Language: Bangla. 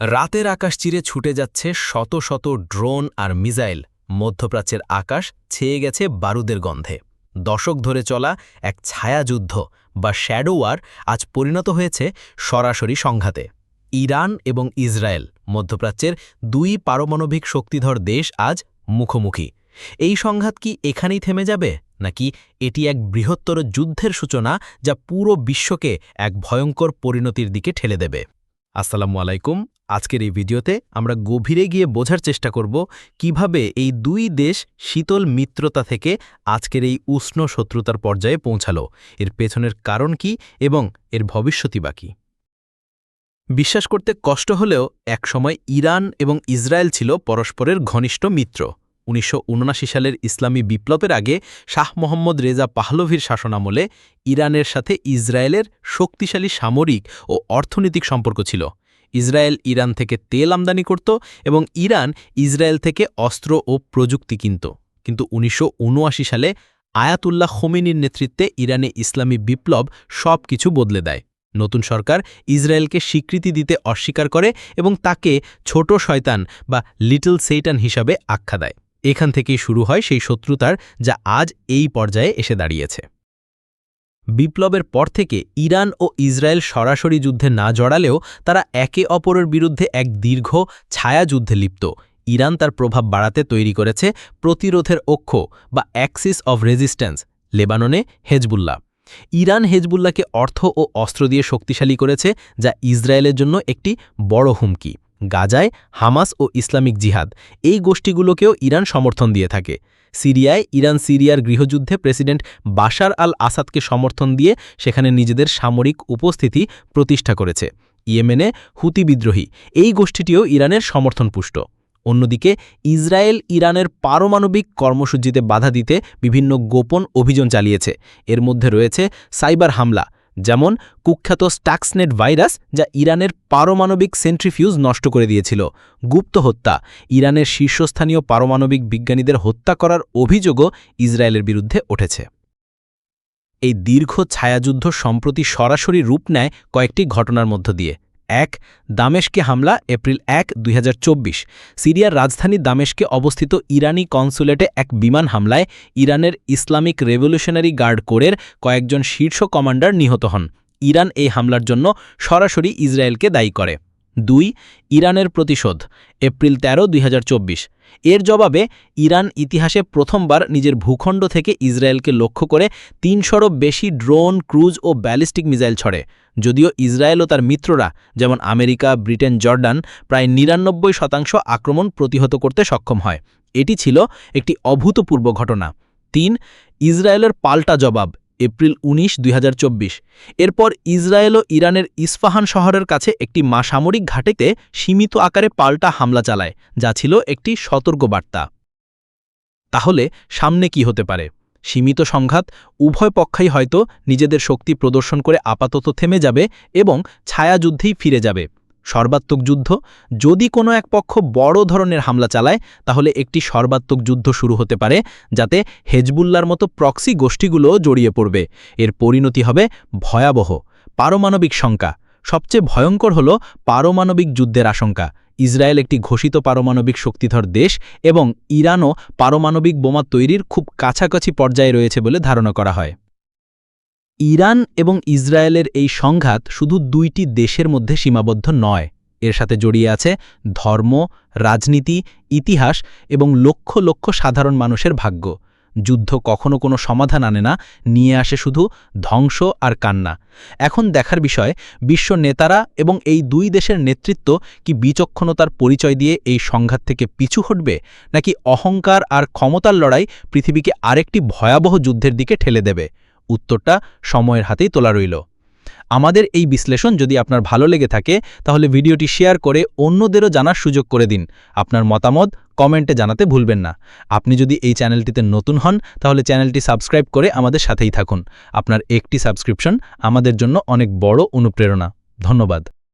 রাতের আকাশ চিরে ছুটে যাচ্ছে শত শত ড্রোন আর মিসাইল। মধ্যপ্রাচ্যের আকাশ ছেয়ে গেছে বারুদের গন্ধে। দশক ধরে চলা এক ছায়াযুদ্ধ বা শ্যাডো ওয়ার আজ পরিণত হয়েছে সরাসরি সংঘাতে। ইরান এবং ইসরায়েল, মধ্যপ্রাচ্যের দুই পারমাণবিক শক্তিধর দেশ আজ মুখোমুখি। এই সংঘাত কি এখানেই থেমে যাবে? নাকি এটি এক বৃহত্তর যুদ্ধের সূচনা যা পুরো বিশ্বকে এক ভয়ঙ্কর পরিণতির দিকে ঠেলে দেবে? আসসালামু আলাইকুম। আজকের এই ভিডিওতে আমরা গভীরে গিয়ে বোঝার চেষ্টা করব কীভাবে এই দুই দেশ শীতল মিত্রতা থেকে আজকের এই উষ্ণ শত্রুতার পর্যায়ে পৌঁছালো। এর পেছনের কারণ কি এবং এর ভবিষ্যতই বাকি বিশ্বাস করতে কষ্ট হলেও একসময় ইরান এবং ইসরায়েল ছিল পরস্পরের ঘনিষ্ঠ মিত্র। উনিশশো উনআশি সালের ইসলামী বিপ্লবের আগে শাহ মোহাম্মদ রেজা পাহলভির শাসনামলে ইরানের সাথে ইসরায়েলের শক্তিশালী সামরিক ও অর্থনৈতিক সম্পর্ক ছিল। ইসরায়েল ইরান থেকে তেল আমদানি করত এবং ইরান ইসরায়েল থেকে অস্ত্র ও প্রযুক্তি কিনত। কিন্তু উনিশশো উনআশি সালে আয়াতুল্লাহ খোমিনির নেতৃত্বে ইরানে ইসলামী বিপ্লব সব কিছু বদলে দেয়। নতুন সরকার ইসরায়েলকে স্বীকৃতি দিতে অস্বীকার করে এবং তাকে ছোট শয়তান বা লিটল সেইটান হিসাবে আখ্যা দেয়। এখান থেকেই শুরু হয় সেই শত্রুতার যা আজ এই পর্যায়ে এসে দাঁড়িয়েছে। বিপ্লবের পর থেকে ইরান ও ইসরায়েল সরাসরি যুদ্ধে না জড়ালেও তারা একে অপরের বিরুদ্ধে এক দীর্ঘ ছায়া যুদ্ধে লিপ্ত। ইরান তার প্রভাব বাড়াতে তৈরি করেছে প্রতিরোধের অক্ষ বা অ্যাক্সিস অব রেজিস্ট্যান্স, লেবাননে হেজবুল্লাহ। ইরান হেজবুল্লাহকে অর্থ ও অস্ত্র দিয়ে শক্তিশালী করেছে, যা ইসরায়েলের জন্য একটি বড় হুমকি। গাজায় হামাস ও ইসলামিক জিহাদ। এই গোষ্ঠীগুলোকেও ইরান সমর্থন দিয়ে থাকে। সিরিয়ায় ইরান সিরিয়ার গৃহযুদ্ধে প্রেসিডেন্ট বাশার আল আসাদকে সমর্থন দিয়ে সেখানে নিজেদের সামরিক উপস্থিতি প্রতিষ্ঠা করেছে। ইয়েমেনে হুতি বিদ্রোহী। এই গোষ্ঠীটিও ইরানের সমর্থনপুষ্ট। অন্যদিকে ইসরায়েল ইরানের পারমাণবিক কর্মসূচিতে বাধা দিতে বিভিন্ন গোপন অভিযান চালিয়েছে। এর মধ্যে রয়েছে সাইবার হামলা। যেমন কুখ্যাত স্ট্যাক্সনেট ভাইরাস যা ইরানের পারমাণবিক সেন্ট্রিফিউজ নষ্ট করে দিয়েছিল। গুপ্ত হত্যা, ইরানের শীর্ষস্থানীয় পারমাণবিক বিজ্ঞানীদের হত্যা করার অভিযোগও ইসরায়েলের বিরুদ্ধে উঠেছে। এই দীর্ঘ ছায়াযুদ্ধ সম্প্রতি সরাসরি রূপ নেয় কয়েকটি ঘটনার মধ্য দিয়ে। এক, দামেশকে হামলা, এপ্রিল এক, দুই সিরিয়ার রাজধানী দামেশকে অবস্থিত ইরানি কনসুলেটে এক বিমান হামলায় ইরানের ইসলামিক রেভলিউশনারি গার্ড কোরের কয়েকজন শীর্ষ কমান্ডার নিহত হন। ইরান এই হামলার জন্য সরাসরি ইসরায়েলকে দায়ী করে। দুই, ইরানের প্রতিশোধ, এপ্রিল তেরো, দুই এর জবাবে ইরান ইতিহাসে প্রথমবার নিজের ভূখণ্ড থেকে ইসরায়েলকে লক্ষ্য করে তিনশোরও বেশি ড্রোন, ক্রুজ ও ব্যালিস্টিক মিসাইল ছড়ে। যদিও ইসরায়েল ও তার মিত্ররা, যেমন আমেরিকা, ব্রিটেন, জর্ডান, প্রায় নিরানব্বই শতাংশ আক্রমণ প্রতিহত করতে সক্ষম হয়। এটি ছিল একটি অভূতপূর্ব ঘটনা। তিন, ইসরায়েলের পাল্টা জবাব এপ্রিল উনিশ, দুই এরপর ইসরায়েল ও ইরানের ইস্ফাহান শহরের কাছে একটি মাসামরিক ঘাটেতে সীমিত আকারে পাল্টা হামলা চালায়, যা ছিল একটি সতর্ক বার্তা তাহলে, সামনে কি হতে পারে? সীমিত সংঘাত, উভয় পক্ষাই হয়তো নিজেদের শক্তি প্রদর্শন করে আপাতত থেমে যাবে এবং ছায়াযুদ্ধেই ফিরে যাবে। সর্বাত্মক যুদ্ধ। যদি কোনো এক পক্ষ বড় ধরনের হামলা চালায়, তাহলে একটি সর্বাত্মক যুদ্ধ শুরু হতে পারে, যাতে হেজবুল্লার মতো প্রক্সি গোষ্ঠীগুলোও জড়িয়ে পড়বে। এর পরিণতি হবে ভয়াবহ, পারমাণবিক শঙ্কা সবচেয়ে ভয়ঙ্কর হল পারমাণবিক যুদ্ধের আশঙ্কা। ইসরায়েল একটি ঘোষিত পারমাণবিক শক্তিধর দেশ এবং ইরানও পারমাণবিক বোমা তৈরির খুব কাছাকাছি পর্যায়ে রয়েছে বলে ধারণা করা হয়। ইরান এবং ইসরায়েলের এই সংঘাত শুধু দুইটি দেশের মধ্যে সীমাবদ্ধ নয়। এর সাথে জড়িয়ে আছে ধর্ম, রাজনীতি, ইতিহাস এবং লক্ষ লক্ষ সাধারণ মানুষের ভাগ্য। যুদ্ধ কখনো কোনো সমাধান আনে না, নিয়ে আসে শুধু ধ্বংস আর কান্না। এখন দেখার বিষয়, বিশ্ব নেতারা এবং এই দুই দেশের নেতৃত্ব কি বিচক্ষণতার পরিচয় দিয়ে এই সংঘাত থেকে পিছু হটবে, নাকি অহংকার আর ক্ষমতার লড়াই পৃথিবীকে আরেকটি ভয়াবহ যুদ্ধের দিকে ঠেলে দেবে? উত্তরটা সময়ের হাতেই তোলা রইল। আমাদের এই বিশ্লেষণ যদি আপনার ভালো লেগে থাকে, তাহলে ভিডিওটি শেয়ার করে অন্যদেরও জানার সুযোগ করে দিন। আপনার মতামত কমেন্টে জানাতে ভুলবেন না। আপনি যদি এই চ্যানেলটিতে নতুন হন, তাহলে চ্যানেলটি সাবস্ক্রাইব করে আমাদের সাথেই থাকুন। আপনার একটি সাবস্ক্রিপশন আমাদের জন্য অনেক বড় অনুপ্রেরণা। ধন্যবাদ।